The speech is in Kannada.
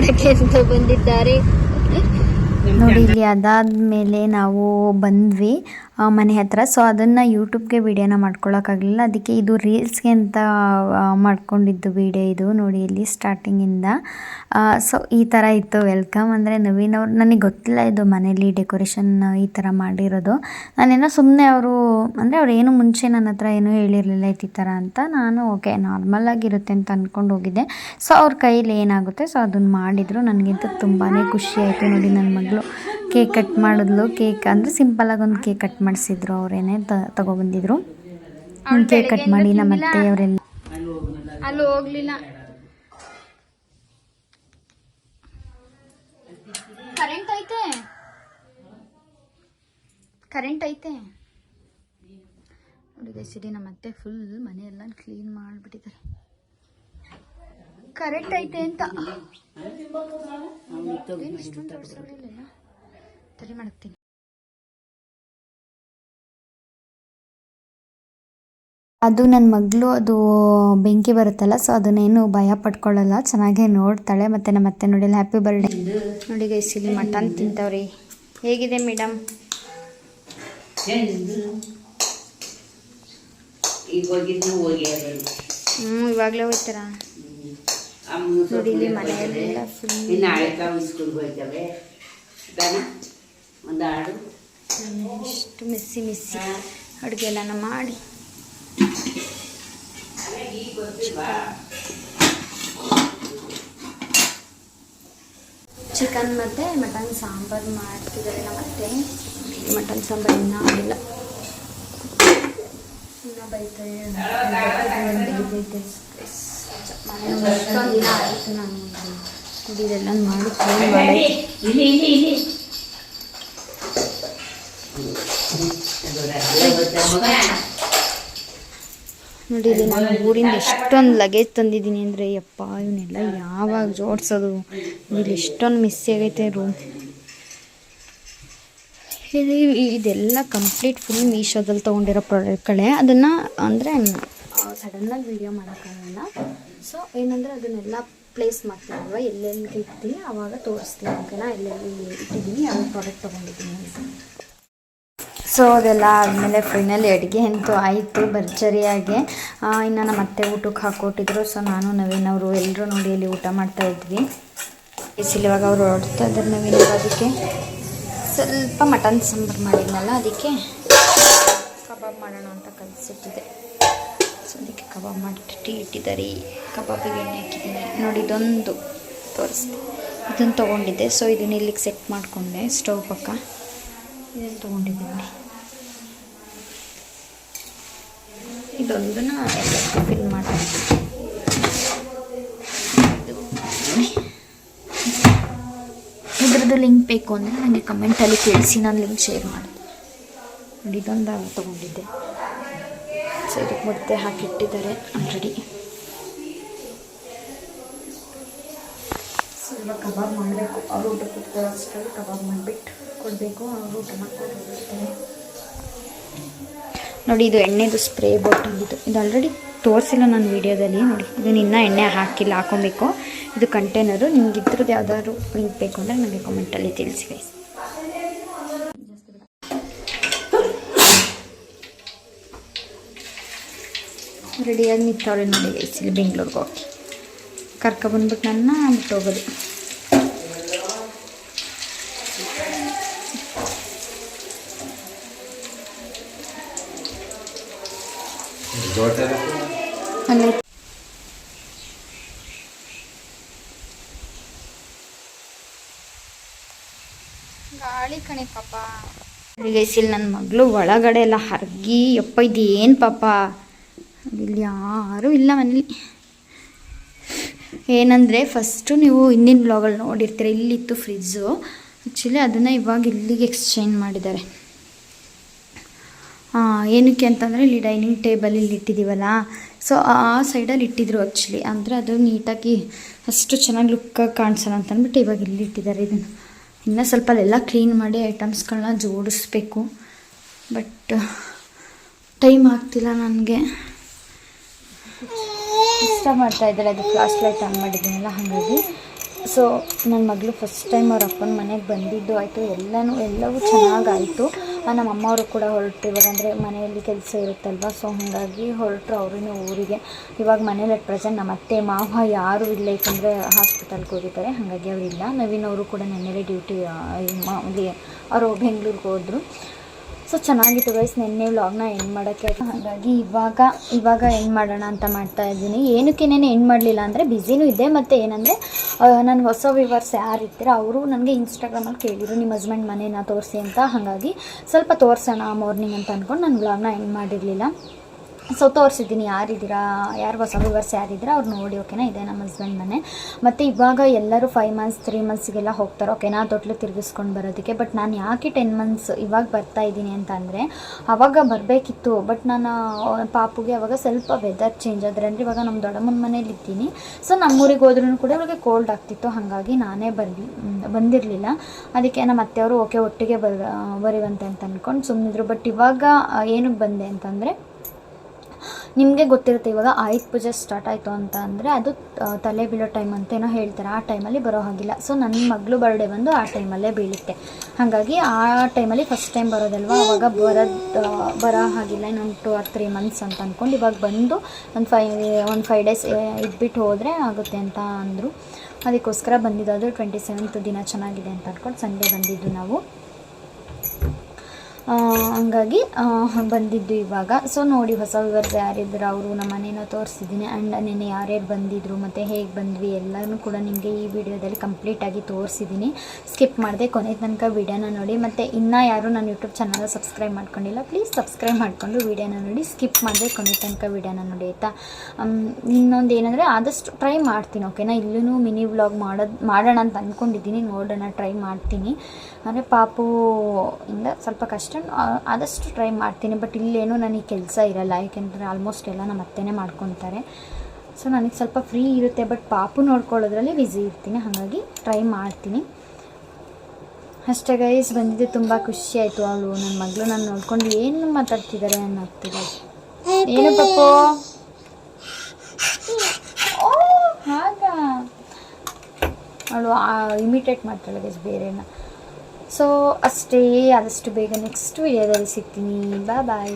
ಮಾಡಕ್ಕೆ ಅಂತ ಬಂದಿದ್ದಾರೆ. ನೋಡಿ ಇಲ್ಲಿ ಅದಾದಮೇಲೆ ನಾವು ಬಂದ್ವಿ. ಮನೆ ಹತ್ತಿರ ಸೊ ಅದನ್ನು ಯೂಟ್ಯೂಬ್ಗೆ ವಿಡಿಯೋನ ಮಾಡ್ಕೊಳ್ಳೋಕ್ಕಾಗಲಿಲ್ಲ ಅದಕ್ಕೆ ಇದು ರೀಲ್ಸ್ಗೆ ಅಂತ ಮಾಡ್ಕೊಂಡಿದ್ದು ವಿಡಿಯೋ ಇದು ನೋಡಿ ಇಲ್ಲಿ ಸ್ಟಾರ್ಟಿಂಗಿಂದ ಸೊ ಈ ಥರ ಇತ್ತು ವೆಲ್ಕಮ್ ಅಂದರೆ ನವೀನ್ ಅವ್ರು, ನನಗೆ ಗೊತ್ತಿಲ್ಲ ಇದು ಮನೇಲಿ ಡೆಕೋರೇಷನ್ ಈ ಥರ ಮಾಡಿರೋದು. ನಾನೇನೋ ಸುಮ್ಮನೆ ಅವರು, ಅಂದರೆ ಅವ್ರು ಏನು ಮುಂಚೆ ನನ್ನ ಹತ್ರ ಏನೂ ಹೇಳಿರಲಿಲ್ಲ ಈ ಥರ ಅಂತ. ನಾನು ಓಕೆ ನಾರ್ಮಲ್ ಆಗಿರುತ್ತೆ ಅಂತ ಅಂದ್ಕೊಂಡು ಹೋಗಿದ್ದೆ. ಸೊ ಅವ್ರ ಕೈಯಲ್ಲಿ ಏನಾಗುತ್ತೆ? ಸೊ ಅದನ್ನು ಮಾಡಿದರು. ನನಗಿಂತ ತುಂಬಾ ಖುಷಿ ಆಯಿತು ನೋಡಿ ನನ್ನ ಮಗಳು. ಕೇಕ್ ಕಟ್ ಮಾಡಿದ್ಲು. ಕೇಕ್ ಅಂದರೆ ಸಿಂಪಲಾಗಿ ಒಂದು ಕೇಕ್ ಕಟ್ ಮಾಡಿಸಿದ್ರು ಅವರೇನೆ ತಗೊಬಂದಿದ್ರು. ಕೇಕ್ ಕಟ್ ಮಾಡಿ ನಮ್ಮ ಅತ್ತೆ ಅವರೆಲ್ಲ ಅಲ್ಲಿ ಹೋಗ್ಲಿಲ್ಲ. ಕರೆಂಟ್ ಐತೆ. ಕರೆಂಟ್ ಐತೆ. ನೋಡಿ ಸಿಡಿ ನಮ್ಮ ಅತ್ತೆ ಫುಲ್ ಮನೆಯೆಲ್ಲ ಕ್ಲೀನ್ ಮಾಡಿಬಿಟ್ಟಿದ್ದಾರೆ. ಕರೆಂಟ್ ಐತೆ ಅಂತ. ತಡಿ ಮಾಡ್ತೀನಿ ಅದು ನನ್ನ ಮಗಳು ಅದು ಬೆಂಕಿ ಬರುತ್ತಲ್ಲ ಸೊ ಅದನ್ನೇನು ಭಯ ಪಡ್ಕೊಳ್ಳಲ್ಲ. ಚೆನ್ನಾಗೇ ನೋಡ್ತಾಳೆ ಮತ್ತು ನಮ್ಮ ಅತ್ತೆ ನೋಡಿಲ್ಲ ಹ್ಯಾಪಿ ಬರ್ಡೇ ನೋಡಿ ಗೈಸ್ ಇಲ್ಲಿ ಮಟನ್ ತಿಂತವ್ರಿ. ಹೇಗಿದೆ ಮೇಡಮ್ ಹ್ಞೂ ಇವಾಗಲೇ ಹೋಗ್ತಾರಾ ನೋಡಿ ಇಲ್ಲಿ ಮನೆಯಲ್ಲೆಲ್ಲ ಫುಲ್ ಒಂದು ಹಾಡು ಇಷ್ಟು ಮಿಸ್ಸಿ ಮಿಸ್ಸಿ. ಅಡುಗೆ ಎಲ್ಲನ ಮಾಡಿ. ಚಿಕನ್ ಮತ್ತು ಮಟನ್ ಸಾಂಬಾರು ಮಾಡ್ತಿದ್ದಾರೆ ನಮ್ಮತ್ತೆ ಮಟನ್ ಸಾಂಬಾರು ಇನ್ನೂ ಆಗಿಲ್ಲ. ಇನ್ನೂ ಬೈತಾರೆ ಇಲ್ಲಿ ನಾನು ನೋಡಿ ನೋಡಿ ನಾನು ಊರಿಂದ ಎಷ್ಟೊಂದು ಲಗೇಜ್ ತಂದಿದ್ದೀನಿ ಅಂದರೆ, ಯಪ್ಪ, ಇವನ್ನೆಲ್ಲ ಯಾವಾಗ ಜೋಡಿಸೋದು? ಇಲ್ಲಿ ಎಷ್ಟೊಂದು ಮಿಸ್ ಆಗೈತೆ ರೂಮ್ ಇದು ಇದೆಲ್ಲ ಕಂಪ್ಲೀಟ್ ಫುಲ್ ಮೀಶೋದಲ್ಲಿ ತೊಗೊಂಡಿರೋ ಪ್ರಾಡಕ್ಟ್ಗಳೇ ಅದನ್ನು ಅಂದರೆ ಸಡನ್ನಾಗಿ ವಿಡಿಯೋ ಮಾಡೋಕ್ಕಾಗಲ್ಲ. ಸೊ ಏನಂದರೆ, ಅದನ್ನೆಲ್ಲ ಪ್ಲೇಸ್ ಮಾಡ್ತೀನಲ್ವ ಎಲ್ಲೆಲ್ಲಿ ಇರ್ತೀನಿ ಆವಾಗ ತೋರಿಸ್ತೀನಿ. ಓಕೆನಾ? ಎಲ್ಲೆಲ್ಲಿ ಇಟ್ಟಿದ್ದೀನಿ, ಯಾವ ಪ್ರಾಡಕ್ಟ್ ತೊಗೊಂಡಿದ್ದೀನಿ ಸೊ ಅದೆಲ್ಲ ಆದಮೇಲೆ ಫೈನಲಿ ಅಡುಗೆ ಅಂತೂ ಆಯಿತು, ಭರ್ಜರಿಯಾಗಿ. ಇನ್ನು ನಮ್ಮ ಅತ್ತೆ ಊಟಕ್ಕೆ ಹಾಕ್ಕೊಟ್ಟಿದ್ರು ಸೊ ನಾನು, ನವೀನ್ ಅವರು ಎಲ್ಲರೂ ನೋಡಿ ಅಲ್ಲಿ ಊಟ ಮಾಡ್ತಾ ಇದ್ವಿ. ಇವಾಗ ಅವರು ಹೊರಡ್ತಾ ಇದ್ದಾರೆ ನವೀನ್ ಅದಕ್ಕೆ. ಸ್ವಲ್ಪ ಮಟನ್ ಸಾಂಬಾರು ಮಾಡಿದ್ನಲ್ಲ, ಅದಕ್ಕೆ ಕಬಾಬ್ ಮಾಡೋಣ ಅಂತ ಕಲಿಸಿಟ್ಟಿದೆ ಸೊ ಅದಕ್ಕೆ ಕಬಾಬ್ ಮಾಡಿಟ್ಟು ಇಟ್ಟಿದ್ದಾರೆ. ಕಬಾಬಿಗೆ ಎಣ್ಣೆ ಹಾಕಿದ್ದೀನಿ. ನೋಡಿ, ಇದೊಂದು ತೋರಿಸ್ತೀನಿ. ಇದನ್ನು ತೊಗೊಂಡಿದ್ದೆ. ಸೊ ಇದನ್ನ ಇಲ್ಲಿಗೆ ಸೆಟ್ ಮಾಡಿಕೊಂಡೆ, ಸ್ಟವ್ ಪಕ್ಕ. ಇದನ್ನು ತೊಗೊಂಡಿದ್ದೀನಿ. ಇದೊಂದನ್ನ ಎಲ್ಲ ಫಿಲ್ ಮಾಡ್ತೀನಿ. ಇದ್ರದ್ದು ಲಿಂಕ್ ಬೇಕು ಅಂದರೆ ನನಗೆ ಕಮೆಂಟಲ್ಲಿ ತಿಳಿಸಿ ನಾನು ಲಿಂಕ್ ಶೇರ್ ಮಾಡಿ ನೋಡಿ, ಇದೊಂದು ತೊಗೊಂಡಿದ್ದೆ. ಸರಿ, ಮತ್ತೆ ಹಾಕಿಟ್ಟಿದ್ದಾರೆ ಆಲ್ರೆಡಿ ಸ್ವಲ್ಪ ಕಬಾಬ್ ಮಾಡಬೇಕು. ಅವ್ರು ಊಟ ಕೂತ್ಕೊಳ್ಳೋ ಕಬಾಬ್ ಮಾಡಿಬಿಟ್ಟು ಕೊಡಬೇಕು. ಅವ್ರ ಊಟ ಮಾಡ್ಕೊಂಡು ನೋಡಿ, ಇದು ಎಣ್ಣೆದು ಸ್ಪ್ರೇ ಬಾಟಲ್ ಇದು. ಆಲ್ರೆಡಿ ತೋರಿಸಿಲ್ಲ ನಾನು ವೀಡಿಯೋದಲ್ಲಿ. ನೋಡಿ ಇದು ಇನ್ನೂ ಎಣ್ಣೆ ಹಾಕಿಲ್ಲ, ಹಾಕೊಬೇಕು. ಇದು ಕಂಟೈನರು ನಿಮ್ಗೆ ಇದ್ರದ್ದು ಯಾವ್ದಾದ್ರು ಲಿಂಕ್ ಬೇಕು ಅಂದರೆ ನನಗೆ ಕಮೆಂಟಲ್ಲಿ ತಿಳಿಸಿ ಗೈಸ್ ರೆಡಿಯಾಗಿ ನಿಂತವ್ರೆ ನೋಡಿ ಗೈಸ್ ಇಲ್ಲಿ ಬೆಂಗಳೂರಿಗೆ ಹೋಗಿ. ಕರ್ಕೊಬಂದ್ಬಿಟ್ಟು ನನ್ನ ಬಿಟ್ಟು ಹೋಗೋದು. ಗಾಳಿ ಕಣೆ ಪಾಪ. ಇಲ್ಲಿ ನನ್ನ ಮಗಳು ಒಳಗಡೆ ಎಲ್ಲ ಹರ್ಗಿ, ಯಪ್ಪ ಇದು ಪಾಪ? ಇಲ್ಲಿ ಯಾರೂ ಇಲ್ಲ ಮನೇಲಿ. ಏನಂದರೆ ಫಸ್ಟು ನೀವು ಹಿಂದಿನ ಬ್ಲಾಗಲ್ಲಿ ನೋಡಿರ್ತೀರ, ಇಲ್ಲಿತ್ತು ಫ್ರಿಜ್ಜು ಆ್ಯಕ್ಚುಲಿ ಅದನ್ನು ಇವಾಗ ಇಲ್ಲಿಗೆ ಎಕ್ಸ್ಚೇಂಜ್ ಮಾಡಿದ್ದಾರೆ. ಏನಕ್ಕೆ ಅಂತಂದರೆ ಇಲ್ಲಿ ಡೈನಿಂಗ್ ಟೇಬಲ್ ಇಲ್ಲಿ ಇಟ್ಟಿದ್ದೀವಲ್ಲ ಸೊ ಆ ಸೈಡಲ್ಲಿ ಇಟ್ಟಿದ್ರು ಆ್ಯಕ್ಚುಲಿ ಅಂದರೆ ಅದು ನೀಟಾಗಿ ಅಷ್ಟು ಚೆನ್ನಾಗಿ ಲುಕ್ಕಾಗಿ ಕಾಣಿಸೋಣ ಅಂತ ಅಂದ್ಬಿಟ್ಟು ಇವಾಗ ಇಲ್ಲಿ ಇಟ್ಟಿದ್ದಾರೆ ಇದನ್ನು. ಇನ್ನೂ ಸ್ವಲ್ಪ ಅಲ್ಲೆಲ್ಲ ಕ್ಲೀನ್ ಮಾಡಿ ಐಟಮ್ಸ್ಗಳನ್ನ ಜೋಡಿಸ್ಬೇಕು. ಬಟ್ ಟೈಮ್ ಆಗ್ತಿಲ್ಲ ನನಗೆ. ಇಷ್ಟ ಮಾಡ್ತಾ ಅದು ಫ್ಲಾಶ್ ಲೈಟ್ ಆನ್ ಮಾಡಿದ್ದೀನಲ್ಲ ಹಾಗಾಗಿ. ಸೊ ನನ್ನ ಮಗಳು ಫಸ್ಟ್ ಟೈಮ್ ಅವ್ರ ಅಪ್ಪನ ಮನೆಗೆ ಬಂದಿದ್ದು. ಆಯಿತು, ಎಲ್ಲನೂ, ಎಲ್ಲವೂ ಚೆನ್ನಾಗಾಯಿತು ನಮ್ಮ ಅಮ್ಮವರು ಕೂಡ ಹೊರಟು ಇವಾಗ ಅಂದರೆ ಮನೆಯಲ್ಲಿ ಕೆಲಸ ಇರುತ್ತಲ್ವ? ಸೊ ಹಾಗಾಗಿ ಹೊರಟರು ಅವ್ರೂ ಊರಿಗೆ. ಇವಾಗ ಮನೇಲಿ ಅಟ್ ಪ್ರೆಸೆಂಟ್ ನಮ್ಮ ಅತ್ತೆ, ಮಾವ ಯಾರೂ ಇಲ್ಲ. ಯಾಕಂದರೆ ಹಾಸ್ಪಿಟಲ್ಗೆ ಹೋಗಿದ್ದಾರೆ. ಹಾಗಾಗಿ ಅವರಿಲ್ಲ. ನವೀನ್ ಅವರು ಕೂಡ ನೆನ್ನೆಲೆ ಡ್ಯೂಟಿ ಅವರು ಬೆಂಗಳೂರಿಗೆ ಹೋದರು. ಸೊ ಚೆನ್ನಾಗಿತ್ತು ಗೈಸ್ ನೆನ್ನೆ ವ್ಲಾಗ್ನ ಎಂಡ್ ಮಾಡೋಕ್ಕೆ ಹಾಗಾಗಿ ಇವಾಗ ಇವಾಗ ಎಂಡ್ ಮಾಡೋಣ ಅಂತ ಮಾಡ್ತಾ ಇದ್ದೀನಿ. ಏನಕ್ಕೇನೇನು ಎಂಡ್ ಮಾಡಲಿಲ್ಲ ಅಂದರೆ ಬ್ಯುಸಿನೂ ಇದೆ ಮತ್ತು ಏನಂದರೆ ನನ್ನ ಹೊಸ ವಿವರ್ಸ್ ಯಾರು ಇರ್ತೀರ, ಅವರು ನನಗೆ ಇನ್ಸ್ಟಾಗ್ರಾಮಲ್ಲಿ ಕೇಳಿದರು, ನಿಮ್ಮ ಹಸ್ಬೆಂಡ್ ಮನೇನ ತೋರಿಸಿ ಅಂತ. ಹಾಗಾಗಿ ಸ್ವಲ್ಪ ತೋರಿಸೋಣ ಮಾರ್ನಿಂಗ್ ಅಂತ ಅಂದ್ಕೊಂಡು ನಾನು ವ್ಲಾಗ್ನ ಎಂಡ್ ಮಾಡಿರಲಿಲ್ಲ. ಸೊ ತೋರಿಸಿದ್ದೀನಿ ಯಾರಿದ್ದೀರಾ? ಯಾರು ಹೊಸ ವಿವರ್ಸ್ ಯಾರಿದ್ದೀರಾ? ಅವ್ರು ನೋಡಿ ಓಕೆನಾ ಇದೆ ನಮ್ಮ ಹಸ್ಬೆಂಡ್ ಮನೆ. ಮತ್ತು ಇವಾಗ ಎಲ್ಲರೂ ಫೈವ್ ಮಂತ್ಸ್ ತ್ರೀ ಮಂತ್ಸ್ಗೆಲ್ಲ ಹೋಗ್ತಾರೆ ಓಕೆನಾ ತೊಟ್ಲು ತಿರುಗಿಸ್ಕೊಂಡು ಬರೋದಕ್ಕೆ. ಬಟ್ ನಾನು ಯಾಕೆ ಟೆನ್ ಮಂತ್ಸ್ ಇವಾಗ ಬರ್ತಾ ಇದ್ದೀನಿ ಅಂತ ಅಂದರೆ ಆವಾಗ ಬರಬೇಕಿತ್ತು. ಬಟ್ ನಾನು ಪಾಪುಗೆ ಅವಾಗ ಸ್ವಲ್ಪ ವೆದರ್ ಚೇಂಜ್ ಆದರೆ, ಅಂದರೆ ಇವಾಗ ನಮ್ಮ ದೊಡ್ಡಮ್ಮನ ಮನೇಲಿ ಇದ್ದೀನಿ. ಸೊ ನಮ್ಮೂರಿಗೆ ಹೋದ್ರೂ ಕೂಡ ಅವ್ರಿಗೆ ಕೋಲ್ಡ್ ಆಗ್ತಿತ್ತು. ಹಾಗಾಗಿ ನಾನೇ ಬರ್ಲಿ ಬಂದಿರಲಿಲ್ಲ. ಅದಕ್ಕೆ ನಮ್ಮ ಅತ್ತೆಯವರು ಓಕೆ ಒಟ್ಟಿಗೆ ಬರ್, ಬರೀವಂತೆ ಅಂತ ಅಂದ್ಕೊಂಡು ಸುಮ್ಮನಿದ್ರು ಬಟ್ ಇವಾಗ ಏನಕ್ಕೆ ಬಂದೆ ಅಂತಂದರೆ ನಿಮಗೆ ಗೊತ್ತಿರುತ್ತೆ ಇವಾಗ ಆಯುಧ ಪೂಜೆ ಸ್ಟಾರ್ಟ್ ಆಯಿತು ಅಂತ ಅಂದರೆ ಅದು ತಲೆ ಬೀಳೋ ಟೈಮ್ ಅಂತೇನೋ ಹೇಳ್ತಾರೆ. ಆ ಟೈಮಲ್ಲಿ ಬರೋ ಹಾಗಿಲ್ಲ. ಸೊ ನನ್ನ ಮಗಳು ಬರ್ಡೇ ಬಂದು ಆ ಟೈಮಲ್ಲೇ ಬೀಳುತ್ತೆ. ಹಾಗಾಗಿ ಆ ಟೈಮಲ್ಲಿ ಫಸ್ಟ್ ಟೈಮ್ ಬರೋದಲ್ವ? ಅವಾಗ ಬರೋದು ಬರೋ ಹಾಗಿಲ್ಲ. ಇನ್ನೊಂದು ಟು ಆರ್ ತ್ರೀ ಮಂತ್ಸ್ ಅಂತ ಅಂದ್ಕೊಂಡು ಇವಾಗ ಬಂದು ಒಂದು ಫೈ ಒಂದು ಫೈವ್ ಡೇಸ್ ಇದ್ಬಿಟ್ಟು ಹೋದರೆ ಆಗುತ್ತೆ ಅಂತ ಅಂದರು. ಅದಕ್ಕೋಸ್ಕರ ಬಂದಿದ್ದು ಟ್ವೆಂಟಿ ಸೆವೆಂತ್ ದಿನ ಚೆನ್ನಾಗಿದೆ ಅಂತ ಅಂದ್ಕೊಂಡು ಸಂಡೇ ಬಂದಿದ್ದು ನಾವು. ಹಂಗಾಗಿ ಬಂದಿದ್ದು ಇವಾಗ. ಸೊ ನೋಡಿ, ಹೊಸ ವಿವರ್ಸ್ ಯಾರಿದ್ರು ಅವರು ನಮ್ಮ ಮನೇನ ತೋರಿಸಿದ್ದೀನಿ. ಆ್ಯಂಡ್ ನೆನ್ನೆ ಯಾರ್ಯಾರು ಬಂದಿದ್ರು, ಮತ್ತು ಹೇಗೆ ಬಂದ್ವಿ, ಎಲ್ಲನೂ ಕೂಡ ನಿಮಗೆ ಈ ವಿಡಿಯೋದಲ್ಲಿ ಕಂಪ್ಲೀಟಾಗಿ ತೋರಿಸಿದ್ದೀನಿ. ಸ್ಕಿಪ್ ಮಾಡಿದೆ ಕೊನೆ ತನಕ ವಿಡಿಯೋನ ನೋಡಿ. ಮತ್ತು ಇನ್ನೂ ಯಾರು ನನ್ನ ಯೂಟ್ಯೂಬ್ ಚಾನಲ್ ಸಬ್ಸ್ಕ್ರೈಬ್ ಮಾಡ್ಕೊಂಡಿಲ್ಲ ಪ್ಲೀಸ್ ಸಬ್ಸ್ಕ್ರೈಬ್ ಮಾಡಿಕೊಂಡು ವಿಡಿಯೋನ ನೋಡಿ. ಸ್ಕಿಪ್ ಮಾಡಿದೆ ಕೊನೆ ತನಕ ವಿಡಿಯೋನ ನೋಡಿ, ಆಯಿತಾ? ಇನ್ನೊಂದು ಏನಂದರೆ ಆದಷ್ಟು ಟ್ರೈ ಮಾಡ್ತೀನಿ ಓಕೆನಾ ಇಲ್ಲೂ ಮಿನಿ ವ್ಲಾಗ್ ಮಾಡೋದು, ಮಾಡೋಣ ಅಂತ ಅಂದ್ಕೊಂಡಿದ್ದೀನಿ ನೋಡೋಣ ಟ್ರೈ ಮಾಡ್ತೀನಿ. ಅಂದರೆ ಪಾಪು, ಇಂದ ಸ್ವಲ್ಪ ಕಷ್ಟ ಆದಷ್ಟು ಟ್ರೈ ಮಾಡ್ತೀನಿ. ಬಟ್ ಇಲ್ಲೇನೂ ನನಗೆ ಕೆಲಸ ಇರಲ್ಲ. ಯಾಕೆಂದರೆ ಆಲ್ಮೋಸ್ಟ್ ಎಲ್ಲ ನಮ್ಮ ಅತ್ತೆನೇ ಮಾಡ್ಕೊತಾರೆ. ಸೊ ನನಗೆ ಸ್ವಲ್ಪ ಫ್ರೀ ಇರುತ್ತೆ. ಬಟ್ ಪಾಪು ನೋಡ್ಕೊಳ್ಳೋದ್ರಲ್ಲಿ ಬ್ಯುಸಿ ಇರ್ತೀನಿ. ಹಾಗಾಗಿ ಟ್ರೈ ಮಾಡ್ತೀನಿ. ಅಷ್ಟೇ ಗೈಸ್ ಬಂದಿದ್ದು ತುಂಬ ಖುಷಿ ಆಯಿತು ಅವಳು. ನನ್ನ ಮಗಳು ನಾನು ನೋಡ್ಕೊಂಡು ಏನು ಮಾತಾಡ್ತಿದ್ದಾರೆ ಅನ್ನೋಗ್ತಿದೆ ಏನು ಪಪ್ಪು ಹಾಗ ಹಾಗಾ? ಅವಳು ಇಮಿಟೇಟ್ ಮಾಡ್ತಾಳೆ ಗೈಸ್ ಬೇರೆನ. ಸೊ ಅಷ್ಟೇ. ಆದಷ್ಟು ಬೇಗ ನೆಕ್ಸ್ಟ್ ವಿಡಿಯೋದಲ್ಲಿ ಸಿಗ್ತೀನಿ. ಬಾಯ್ ಬಾಯ್